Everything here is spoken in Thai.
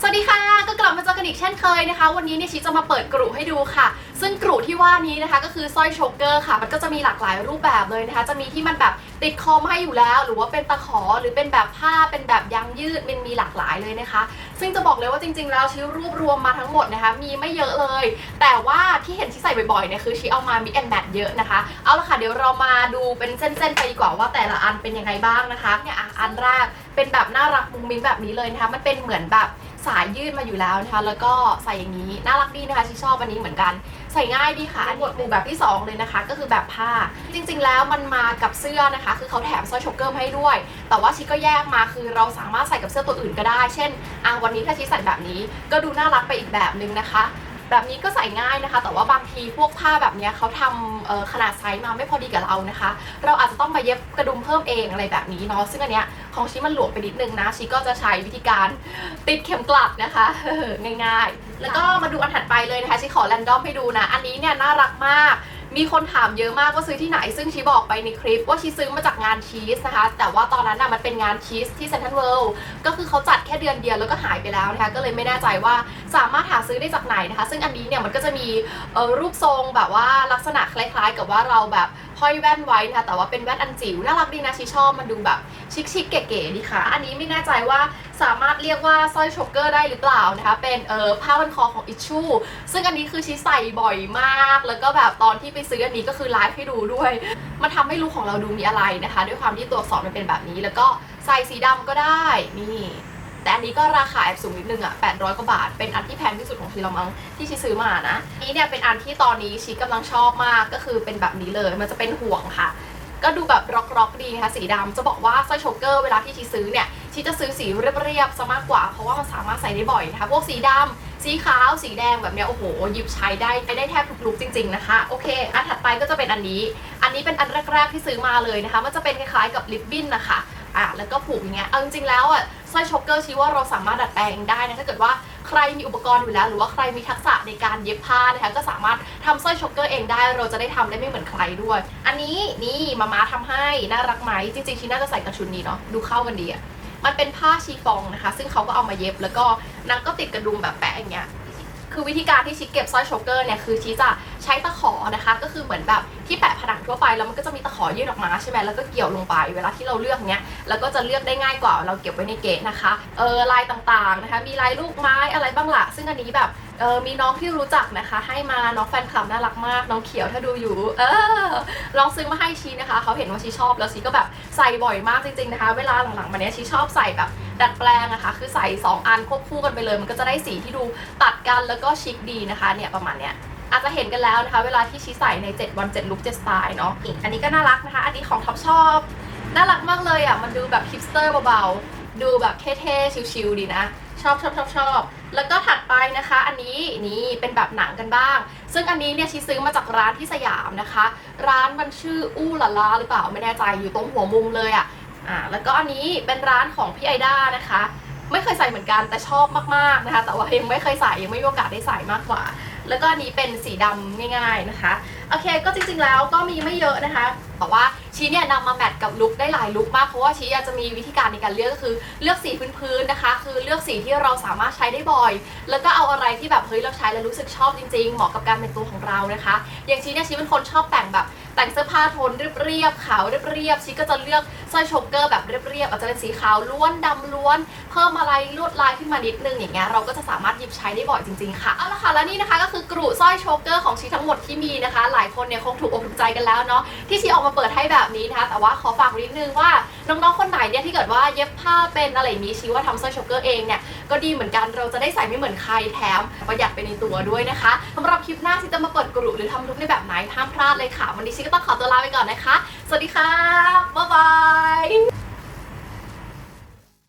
สวัสดีค่ะ ก็กลับมาเจอกันอีกเช่นเคยนะคะ วันนี้เนี่ยชิจะมาเปิดกรุให้ดูค่ะ ซึ่งกรุที่ว่านี้นะคะก็คือสร้อยโชกเกอร์ค่ะ มันก็จะมีหลากหลายรูปแบบเลยนะคะ จะมีที่มันแบบติดคอมาให้อยู่แล้ว หรือว่าเป็นตะขอหรือเป็นแบบผ้าเป็นแบบยางยืดมันมีหลากหลายเลยนะคะ ซึ่งจะบอกเลยว่าจริง ๆ แล้วชิรวบรวมมาทั้งหมดนะคะ มีไม่เยอะเลย แต่ว่าที่เห็นชิใส่บ่อยๆเนี่ยคือชิเอามามิกแอนแมทเยอะนะคะ เอาละค่ะเดี๋ยวเรามาดูเป็นเส้นๆไปดีกว่าว่าแต่ละอันเป็นยังไงบ้างนะคะเนี่ยอันแรกเป็นแบบน่ารักมุ้งมิ้งแบบนี้เลยนะคะ มันเป็นเหมือนแบบ สายยืดมาอยู่แล้วนะคะแล้วก็ใส่อย่างนี้น่ารักดีนะคะชิชอบอันนี้เหมือนกัน ใส่ง่ายดีค่ะหมวดหมู่แบบที่ 2 เลยนะคะ ก็คือแบบผ้า จริง ๆ แล้วมันมากับเสื้อนะคะ คือเขาแถมสร้อยช็อกเกอร์มาให้ด้วย แต่ว่าชิก็แยกมาคือเราสามารถใส่กับเสื้อตัวอื่นก็ได้ เช่นอะวันนี้ถ้าชิใส่แบบนี้ก็ดูน่ารักไปอีกแบบนึงนะคะ แบบนี้ก็ใส่ง่ายนะคะ แต่ว่าบางทีพวกผ้าแบบนี้เขาทำขนาดไซส์มาไม่พอดีกับเรานะคะ เราอาจจะต้องมาเย็บกระดุมเพิ่มเองอะไรแบบนี้เนาะซึ่งอันเนี้ยของชิมันหลวมไปนิดนึงนะชิก็จะใช้วิธีการติดเข็มกลัดนะคะง่ายๆ แล้วก็มาดูอันถัดไปเลยนะคะชิขอแรนดอมให้ดูนะ อันนี้เนี่ยน่ารักมาก มีคนถามเยอะมากว่าซื้อที่ไหน ซึ่งชีบอกไปในคลิปว่าชีซื้อมาจากงานชีสนะคะ แต่ว่าตอนนั้นน่ะมันเป็นงานชีสที่เซนทรัลเวิลด์ก็คือเขาจัดแค่เดือนเดียวแล้วก็หายไปแล้วนะคะ ก็เลยไม่แน่ใจว่าสามารถหาซื้อได้จากไหนนะคะ ซึ่งอันนี้เนี่ยมันก็จะมีรูปทรงแบบว่าลักษณะคล้ายๆ กับว่าเราแบบ ห้อยแว่นไว้นะคะแต่ว่าเป็นแว่นอันจิ๋วน่ารักดีนะชีชอบมันดูแบบชิคๆเก๋ๆดีค่ะ อันนี้ไม่แน่ใจว่าสามารถเรียกว่าสร้อยโชกเกอร์ได้หรือเปล่านะคะ เป็นเอ่อผ้าพันคอของอิชชูซึ่งอันนี้คือชีใส่บ่อยมาก แล้วก็แบบตอนที่ไปซื้ออันนี้ก็คือไลฟ์ให้ดูด้วย มันทำให้ลุคของเราดูมีอะไรนะคะ ด้วยความที่ตัวอักษรมันเป็นแบบนี้ แล้วก็ใส่สีดำก็ได้นี่ แต่อันนี้ก็ราคาแอบสูงนิดนึงอะ800 กว่าบาท เป็นอันที่แพงที่สุดของชีเรามั้งที่ชีซื้อมานะ นี้เนี่ยเป็นอันที่ตอนนี้ชีกำลังชอบมากก็คือเป็นแบบนี้เลย มันจะเป็นห่วงค่ะ ก็ดูแบบร็อกๆดีนะคะสีดำจะบอกว่าสร้อยโชกเกอร์เวลาที่ชีซื้อเนี่ยชีจะซื้อสีเรียบๆซะมากกว่า เพราะว่ามันสามารถใส่ได้บ่อยนะคะพวกสีดำสีขาว สีแดงแบบเนี้ยโอ้โหหยิบใช้ได้ใช้ได้แทบทุกลุคจริง ๆนะคะ โอเค อันถัดไปก็จะเป็นอันนี้ อันนี้เป็นอันแรกๆที่ซื้อมาเลยนะคะ มันจะเป็นคล้ายๆกับลิปบิ้นนะคะอะแล้วก็ผูกอย่างเงี้ยเอาจริงๆแล้วอะ สร้อยโชกเกอร์ชี้ว่าเราสามารถดัดแปลงได้นะถ้าเกิดว่าใครมีอุปกรณ์อยู่แล้ว หรือว่าใครมีทักษะในการเย็บผ้านะคะก็สามารถทำสร้อยโชกเกอร์เองได้ เราจะได้ทำได้ไม่เหมือนใครด้วย อันนี้นี่มาม่าทำให้น่ารักไหมจริงๆชีน่าจะใส่กับชุดนี้เนาะดูเข้ากันดีอะมันเป็นผ้าชีฟองนะคะ ซึ่งเขาก็เอามาเย็บแล้วก็นางก็ติดกระดุมแบบแปะอย่างเงี้ยคือวิธีการที่ชิเก็บสร้อยโชกเกอร์เนี่ยคือชีจะ ช้ตะขอนะคะ ก็คือเหมือนแบบที่แปะผนังทั่วไปแล้วมันก็จะมีตะขอยื่นออกมาใช่ไหมแล้วก็เกี่ยวลงไป เวลาที่เราเลือกเนี้ยแล้วก็จะเลือกได้ง่ายกว่าเราเก็บไว้ในเกะนะคะเออลายต่างๆนะคะ มีลายลูกไม้อะไรบ้างล่ะซึ่งอันนี้แบบเออมีน้องที่รู้จักนะคะ ให้มาน้องแฟนคลับน่ารักมาก น้องเขียวถ้าดูอยู่ เออลองซื้อมาให้ชีนะคะ เขาเห็นว่าชีชอบแล้วชีก็แบบใส่บ่อยมากจริง ๆนะคะ เวลาหลังๆมาเนี้ยชีชอบใส่แบบดัดแปลงนะคะ คือใส่ 2 อันควบคู่กันไปเลย มันก็จะได้สีที่ดูตัดกันแล้วก็ชิคดีนะคะเนี่ยประมาณเนี้ย อาจจะเห็นกันแล้วนะคะ เวลาที่ชี้ใส่ใน 7 วัน 7 ลุค7สไตล์เนาะอันนี้ก็น่ารักนะคะ อันนี้ของท็อปชอบ น่ารักมากเลยอะ มันดูแบบฮิปสเตอร์เบาๆ ดูแบบเท่ๆ ชิลๆ ดีนะ ชอบชอบชอบชอบ แล้วก็ถัดไปนะคะ อันนี้นี่เป็นแบบหนังกันบ้าง ซึ่งอันนี้เนี่ยชีซื้อมาจากร้านที่สยามนะคะ ร้านมันชื่ออู้ลาลาหรือเปล่าไม่แน่ใจอยู่ตรงหัวมุมเลยอะอ่าแล้วก็อันนี้เป็นร้านของพี่ไอด้านะคะ ไม่เคยใส่เหมือนกันแต่ชอบมากๆนะคะ แต่ว่ายังไม่เคยใส่ยังไม่มีโอกาสได้ใส่มากกว่า แล้วก็อันนี้เป็นสีดำง่าย ๆนะคะ โอเคก็จริงๆแล้วก็มีไม่เยอะนะคะแต่ว่าชีเนี่ยนำมาแมทกับลุคได้หลายลุคมากเพราะว่าชีอยากจะมีวิธีการในการเลือกก็คือเลือกสีพื้นๆนะคะ คือเลือกสีที่เราสามารถใช้ได้บ่อย แล้วก็เอาอะไรที่แบบเฮ้ยเราใช้แล้วรู้สึกชอบจริงๆ เหมาะกับการเป็นตัวของเรานะคะ อย่างชีเนี่ยชีเป็นคนชอบแต่งแบบ แต่งเสื้อผ้าโทนเรียบๆขาวเรียบๆชีก็จะเลือกสร้อยโชกเกอร์แบบเรียบๆอาจจะเป็นสีขาวล้วนดำล้วน เพิ่มอะไรลวดลายขึ้นมานิดนึงอย่างเงี้ยเราก็จะสามารถหยิบใช้ได้บ่อยจริงๆค่ะเอาละค่ะแล้วนี่นะคะก็คือกรุสร้อยโชกเกอร์ของชีทั้งหมดที่มีนะคะ หลายคนเนี่ยคงถูกอกถูกใจกันแล้วเนาะที่ชีออกมาเปิดให้แบบนี้นะคะแต่ว่าขอฝากนิดนึงว่าน้องๆคนไหนเนี่ยที่เกิดว่าเย็บผ้าเป็นอะไรนี้ชีว่าทำสร้อยโชกเกอร์เองเนี่ยก็ดีเหมือนกันเราจะได้ใส่ไม่เหมือนใครแถมประหยัดไปในตัวด้วยนะคะสำหรับคลิปหน้าชีจะมาเปิดกรุหรือทำลุคในแบบไหนห้ามพลาดเลยค่ะวันนี้ชีก็ต้องขอตัวลาไปก่อนนะคะ สวัสดีค่ะบ๊ายบาย